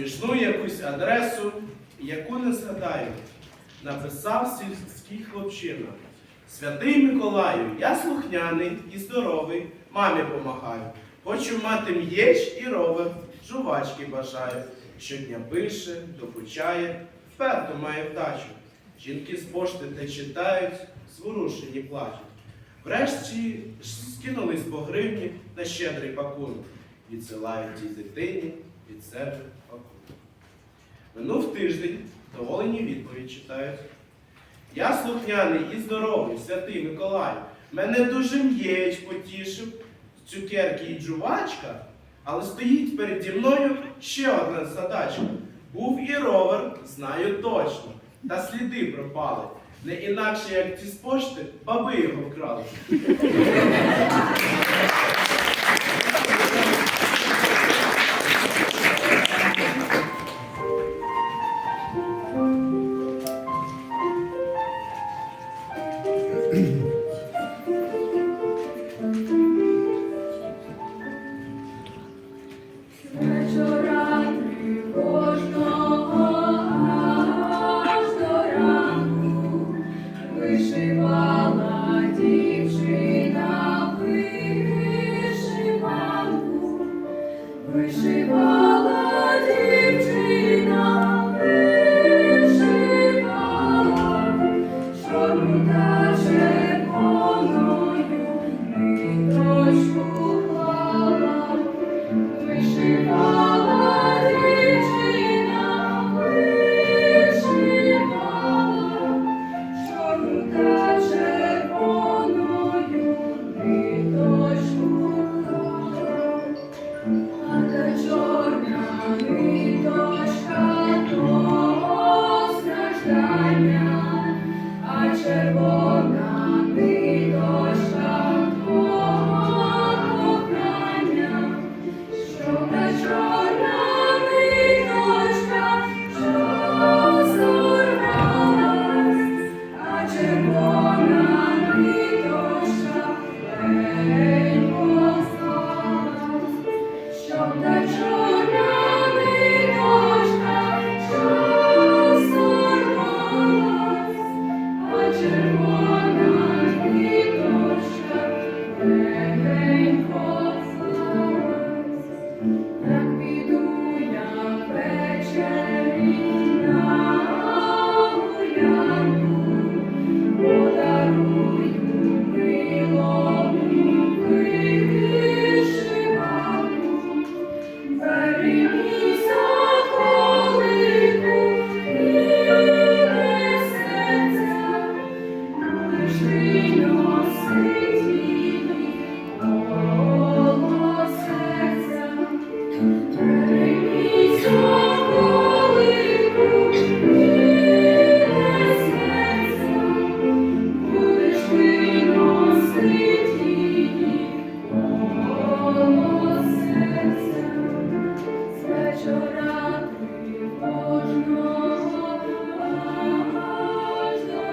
смішну якусь адресу, яку не згадаю. Написав сільський хлопчина. Святий Миколаю, я слухняний і здоровий, мамі помагаю. Хочу мати м'єч і ровер, жувачки бажаю. Щодня пише, докучає, вперто має вдачу. Жінки з пошти те читають, зворушені плачуть. Врешті скинулись по гривні на щедрий пакунок. Відсилають тій дитині від себе. Минув тиждень, доволені відповідь читають. Я слухняний і здоровий, святий Миколай. Мене дуже м'єч потішив, цукерки і джувачка, але стоїть переді мною ще одна задачка. Був і ровер, знаю точно, та сліди пропали. Не інакше, як ті з пошти, баби його вкрали.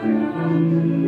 Аж до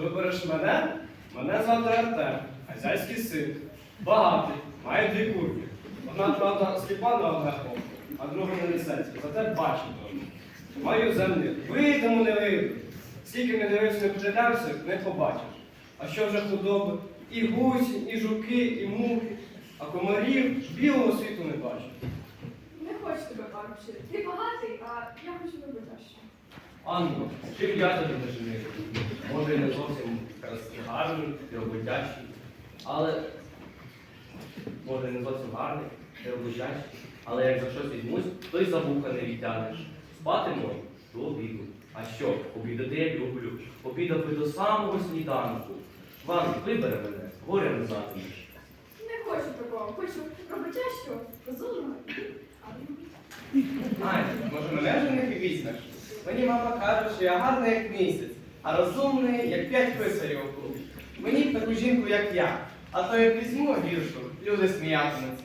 вибереш мене? Мене звати Артем, хазяйський син. Багатий, має дві курки. Одна, правда, сліпа на одне око, а друга не несеться, зате бачить добре. Маю землі, видимо не видно. Скільки не дивився, не придивлявся, не побачиш. А що вже худоби? І гусі, і жуки, і мухи, а комарів білого світу не бачу. Не хочу тебе бачити. Ти багатий, а я хочу вибачити. Анно, чим я тобі не женив? Може, не зовсім гарний і роботячий, але може не зовсім гарний і роботячий, але як за щось візьмусь, то й за вуха не відтягнеш. Спати можу до обіду. А що, обідати я люблю. Обідати до самого сніданку. Ван, вибере мене, горя не знатимеш. Не хочу такого. Хочу роботящого, розумного. Ай, може мене вже не візьмеш? Мені мама каже, що я гарний як місяць, а розумний, як п'ять писарів у. Мені б таку жінку, як я, а то як візьму гіршу, люди сміятимуться.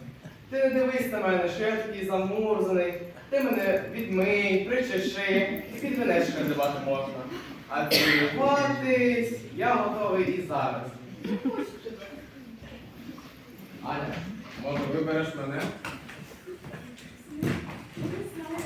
Ти не дивись на мене, що я такий замурзаний. Ти мене відмий, причеши, і під венечкою давати можна. А цілуватись я готовий і зараз. Аня, може вибереш мене? Не знаю.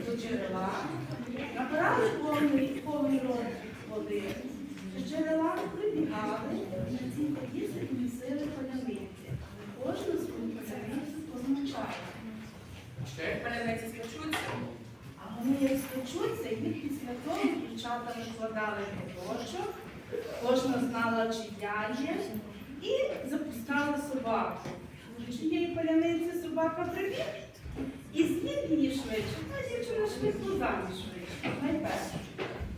до джерела, набирали повний, повний рот води. З джерела прибігали на ці поїзди і носили полянинці. Кожну з полянинців позначали. Паляниці скачуться. А вони як спочуться, їх після того дівчата викладали поточок, кожна знала, чи я є, і запускала собаку. Чиєї поляниці собака прибіг? швидше. Та дівчина швидко заміж вийшла. Найперше.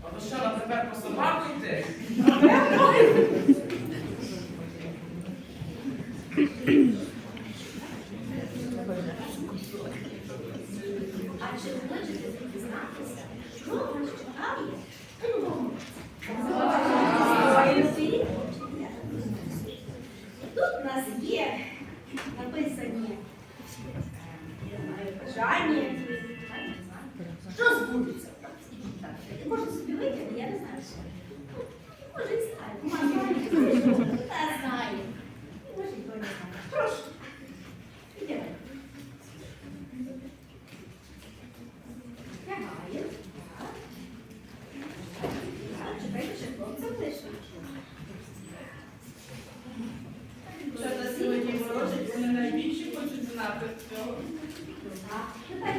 А то що, на тебе по собаку йти? А чи хочете дізнатися, що там? Тут у нас є написані бажання. Thank you.